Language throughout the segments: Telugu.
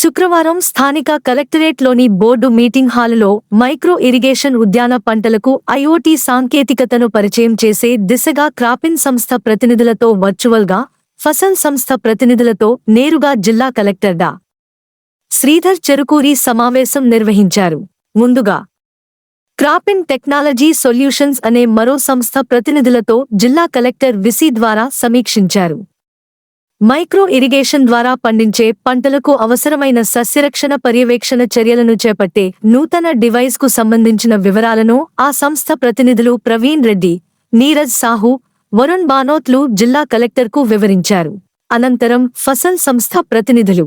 శుక్రవారం స్థానిక కలెక్టరేట్లోని బోర్డు మీటింగ్ హాలులో మైక్రో ఇరిగేషన్ ఉద్యాన పంటలకు ఐఓటీ సాంకేతికతను పరిచయం చేసే దిశగా క్రాపిన్ సంస్థ ప్రతినిధులతో వర్చువల్గా ఫసల్ సంస్థ ప్రతినిధులతో నేరుగా జిల్లా కలెక్టర్ డా. శ్రీధర్ చెరుకూరి సమావేశం నిర్వహించారు. ముందుగా క్రాపిన్ టెక్నాలజీ సొల్యూషన్స్ అనే మరో సంస్థ ప్రతినిధులతో జిల్లా కలెక్టర్ విసి ద్వారా సమీక్షించారు. మైక్రో ఇరిగేషన్ ద్వారా పండించే పంటలకు అవసరమైన సస్యరక్షణ పర్యవేక్షణ చర్యలను చేపట్టే నూతన డివైస్కు సంబంధించిన వివరాలను ఆ సంస్థ ప్రతినిధులు ప్రవీణ్ రెడ్డి నీరజ్ సాహు వరుణ్ బానోత్లు జిల్లా కలెక్టర్కు వివరించారు. అనంతరం ఫసల్ సంస్థ ప్రతినిధులు.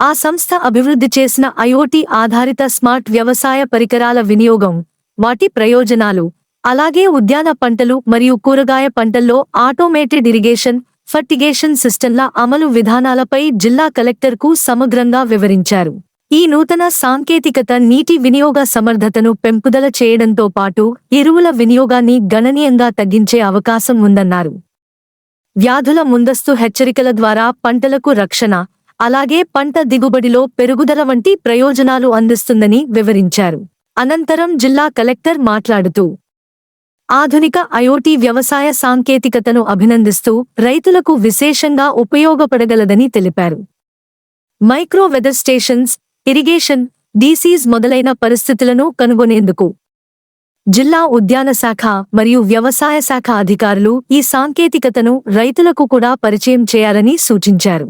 ఆ సంస్థ అభివృద్ధి చేసిన ఐఓటీ ఆధారిత స్మార్ట్ వ్యవసాయ పరికరాల వినియోగం వాటి ప్రయోజనాలు అలాగే ఉద్యాన పంటలు మరియు కూరగాయ పంటల్లో ఆటోమేటెడ్ ఇరిగేషన్ ఫర్టిగేషన్ సిస్టంల అమలు విధానాలపై జిల్లా కలెక్టర్కు సమగ్రంగా వివరించారు. ఈ నూతన సాంకేతికత నీటి వినియోగ సమర్థతను పెంపుదల చేయడంతో పాటు ఎరువుల వినియోగాన్ని గణనీయంగా తగ్గించే అవకాశం ఉందన్నారు. వ్యాధుల ముందస్తు హెచ్చరికల ద్వారా పంటలకు రక్షణ అలాగే పంట దిగుబడిలో పెరుగుదల వంటి ప్రయోజనాలు అందిస్తుందని వివరించారు. అనంతరం జిల్లా కలెక్టర్ మాట్లాడుతూ ఆధునిక ఐఓటీ వ్యవసాయ సాంకేతికతను అభినందిస్తూ రైతులకు విశేషంగా ఉపయోగపడగలదని తెలిపారు. Micro weather stations irrigation diseases మొదలైన పరిస్థితులను కనుగొనేందుకు జిల్లా ఉద్యాన శాఖ మరియు వ్యవసాయ శాఖ అధికారులు ఈ సాంకేతికతను రైతులకు కూడా పరిచయం చేయాలని సూచించారు.